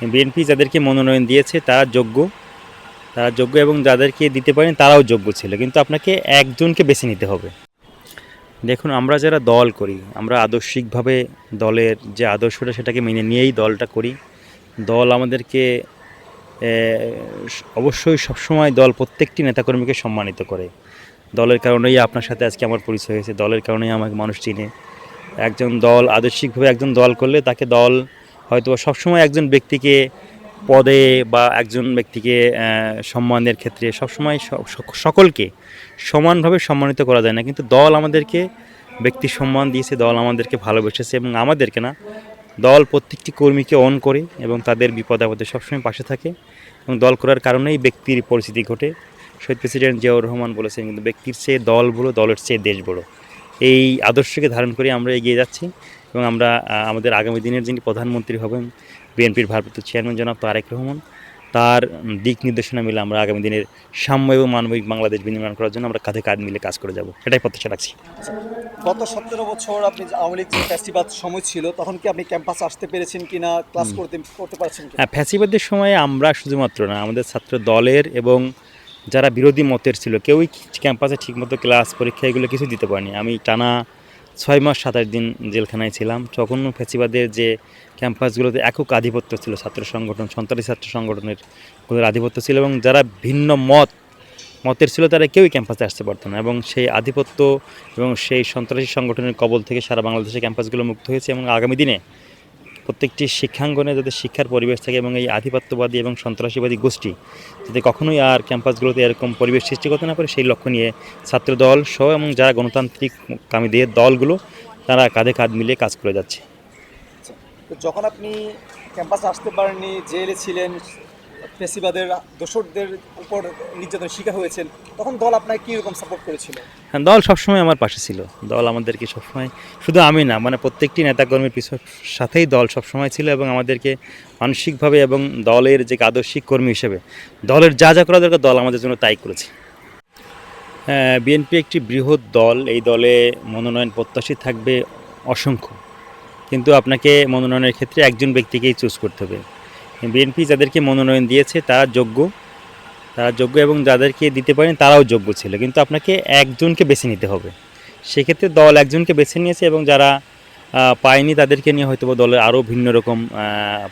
BNP যাদেরকে মনোনয়ন দিয়েছে, তারা যোগ্য। তারা যোগ্য এবং যাদেরকে দিতে পারেন, তারাও যোগ্য ছিল। কিন্তু আপনাকে একজনকে বেছে নিতে হবে। দেখুন, আমরা যারা দল করি, আমরা আদর্শিকভাবে দলের যে আদর্শটা, সেটাকে মেনে নিয়েই দলটা করি। দল আমাদেরকে অবশ্যই সবসময় দল প্রত্যেকটি নেতাকর্মীকে সম্মানিত করে। দলের কারণেই আপনার সাথে আজকে আমার পরিচয় হয়েছে, দলের কারণেই আমাকে মানুষ চিনে। একজন দল আদর্শিকভাবে একজন দল করলে তাকে দল হয়তো সবসময় একজন ব্যক্তিকে পদে বা একজন ব্যক্তিকে সম্মানের ক্ষেত্রে সবসময় সকলকে সমানভাবে সম্মানিত করা যায় না। কিন্তু দল আমাদেরকে ব্যক্তি সম্মান দিয়েছে, দল আমাদেরকে ভালোবেসেছে এবং আমাদেরকে না, দল প্রত্যেকটি কর্মীকে অন করে এবং তাদের বিপদ আপদে সবসময় পাশে থাকে এবং দল করার কারণেই ব্যক্তির পরিস্থিতি ঘটে। শহীদ প্রেসিডেন্ট জিয়াউর রহমান বলেছেন, কিন্তু ব্যক্তির চেয়ে দল বড়ো, দলের চেয়ে দেশ বড়ো। এই আদর্শকে ধারণ করে আমরা এগিয়ে যাচ্ছি এবং আমরা আমাদের আগামী দিনের যিনি প্রধানমন্ত্রী হবেন বিএনপির ভারপ্রাপ্ত চেয়ারম্যান জনাব তারেক রহমান তার দিক নির্দেশনা মিলে আমরা আগামী দিনের সাম্য এবং মানবিক বাংলাদেশ বিনির্মাণ করার জন্য আমরা কাঁধে কাঁধ মিলে কাজ করে যাব। এটাই প্রত্যাশা রাখছি। গত সতেরো বছর আপনি আওয়ামী লীগ ফ্যাসিবাদ সময় ছিল তখন কি আপনি ক্যাম্পাসে আসতে পেরেছেন কি না ক্লাস করতে করতে পারছেন হ্যাঁ ফ্যাসিবাদের সময়ে আমরা শুধুমাত্র না আমাদের ছাত্র দলের এবং যারা বিরোধী মতের ছিল, কেউই ক্যাম্পাসে ঠিকমতো ক্লাস পরীক্ষা এগুলো কিছু দিতে পারেনি। আমি টানা ছয় মাস সাতাশ দিন জেলখানায় ছিলাম। তখন ফ্যাসিবাদের যে ক্যাম্পাসগুলোতে একক আধিপত্য ছিল, ছাত্র সংগঠন, সন্ত্রাসী ছাত্র সংগঠনের ওদের আধিপত্য ছিল এবং যারা ভিন্ন মত, মতের ছিল তারা কেউই ক্যাম্পাসে আসতে পারতো না এবং সেই আধিপত্য এবং সেই সন্ত্রাসী সংগঠনের কবল থেকে সারা বাংলাদেশে ক্যাম্পাসগুলো মুক্ত হয়েছে এবং আগামী দিনে প্রত্যেকটি শিক্ষাঙ্গনে যাতে শিক্ষার পরিবেশ থাকে এবং এই আধিপত্যবাদী এবং সন্ত্রাসীবাদী গোষ্ঠী যাতে কখনোই আর ক্যাম্পাসগুলোতে এরকম পরিবেশ সৃষ্টি করতে না পারে, সেই লক্ষ্য নিয়ে ছাত্র দল সহ এবং যারা গণতান্ত্রিক কামীদের দলগুলো, তারা কাঁধে কাঁধ মিলিয়ে কাজ করে যাচ্ছে। যখন আপনি ক্যাম্পাসে আসতে পারেননি, জেলে ছিলেন ফেসিবাদের দোসরদের উপর নির্যাতন শিকার হয়েছেন, তখন দল আপনাকে কী রকম সাপোর্ট করেছিল? হ্যাঁ দল সবসময় আমার পাশে ছিল। দল আমাদেরকে সবসময়, শুধু আমি না মানে প্রত্যেকটি নেতাকর্মীর পিছু সাথেই দল সবসময় ছিল এবং আমাদেরকে মানসিকভাবে এবং দলের যে আদর্শিক কর্মী হিসেবে, দলের যা যা করা দরকার দল আমাদের জন্য তাই করেছে। বিএনপি একটি বৃহৎ দল, এই দলে মনোনয়ন প্রত্যাশী থাকবে অসংখ্য। কিন্তু আপনাকে মনোনয়নের ক্ষেত্রে একজন ব্যক্তিকেই চুজ করতে হবে। বিএনপি যাদেরকে মনোনয়ন দিয়েছে, তারা যোগ্য। তারা যোগ্য এবং যাদেরকে দিতে পারেন, তারাও যোগ্য ছিল। কিন্তু আপনাকে একজনকে বেছে নিতে হবে। সেক্ষেত্রে দল একজনকে বেছে নিয়েছে এবং যারা পায়নি তাদেরকে নিয়ে হয়তো দলের আরও ভিন্ন রকম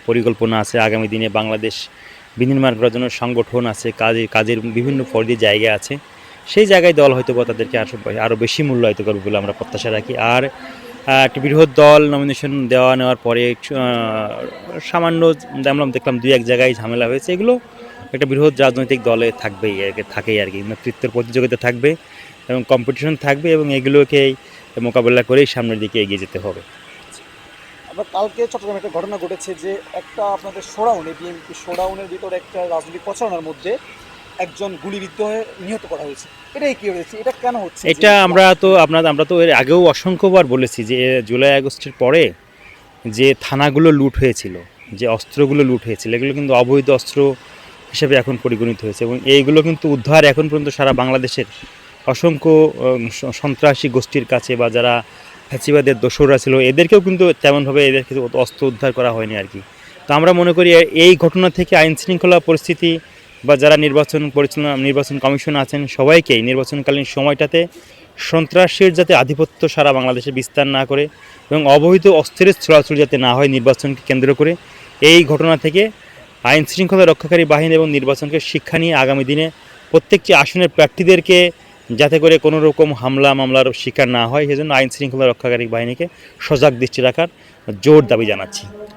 পরিকল্পনা আছে। আগামী দিনে বাংলাদেশ বিনির্মাণ করার জন্য সংগঠন আছে, কাজে, কাজের বিভিন্ন পর্যায়ে জায়গা আছে। সেই জায়গায় দল হয়তো বা তাদেরকে আরও বেশি মূল্যায়িত করবে বলে আমরা প্রত্যাশা রাখি। আর একটি বৃহৎ দল নমিনেশন দেওয়া নেওয়ার পরে সামান্য দেখলাম দেখলাম দুই এক জায়গায় ঝামেলা হয়েছে, এগুলো একটা বৃহৎ রাজনৈতিক দলে থাকবেই আর কি থাকেই আর কি। নেতৃত্বের প্রতিযোগিতা থাকবে এবং কম্পিটিশন থাকবে এবং এগুলোকেই মোকাবেলা করেই সামনের দিকে এগিয়ে যেতে হবে। আমরা কালকে চট্টগ্রামে একটা ঘটনা ঘটেছে যে একটা আপনাদের সোডাউনে বিএনপি সোডাউনের ভিতরে একটা রাজনৈতিক প্রচারণার মধ্যে একজন গুলিবিদ্ধ হয়ে নিহত করা হয়েছে। এটাই কি হয়েছে? এটা কেন হচ্ছে? এটা আমরা তো আপনার আমরা তো এর আগেও অসংখ্যবার বলেছি যে জুলাই আগস্টের পরে যে থানাগুলো লুট হয়েছিল, যে অস্ত্রগুলো লুট হয়েছিল, এগুলো কিন্তু অবৈধ অস্ত্র হিসেবে এখন পরিগণিত হয়েছে এবং এইগুলো কিন্তু উদ্ধার এখন পর্যন্ত সারা বাংলাদেশের অসংখ্য সন্ত্রাসী গোষ্ঠীর কাছে বা যারা ফ্যাসিবাদের দোসররা ছিল, এদেরকেও কিন্তু তেমনভাবে এদেরকে অস্ত্র উদ্ধার করা হয়নি আর কি। তো আমরা মনে করি এই ঘটনা থেকে আইন শৃঙ্খলা পরিস্থিতি বা যারা নির্বাচন পরিচালনা, নির্বাচন কমিশন আছেন সবাইকেই নির্বাচনকালীন সময়টাতে সন্ত্রাসের যাতে আধিপত্য সারা বাংলাদেশে বিস্তার না করে এবং অবৈধ অস্ত্রের ছড়াছড়ি যাতে না হয় নির্বাচনকে কেন্দ্র করে, এই ঘটনা থেকে আইন শৃঙ্খলা রক্ষাকারী বাহিনী এবং নির্বাচনকে শিক্ষা নিয়ে আগামী দিনে প্রত্যেকটি আসনের প্রার্থীদেরকে যাতে করে কোনো রকম হামলা মামলার শিকার না হয়, সেজন্য আইন শৃঙ্খলা রক্ষাকারী বাহিনীকে সজাগ দৃষ্টি রাখার জোর দাবি জানাচ্ছি।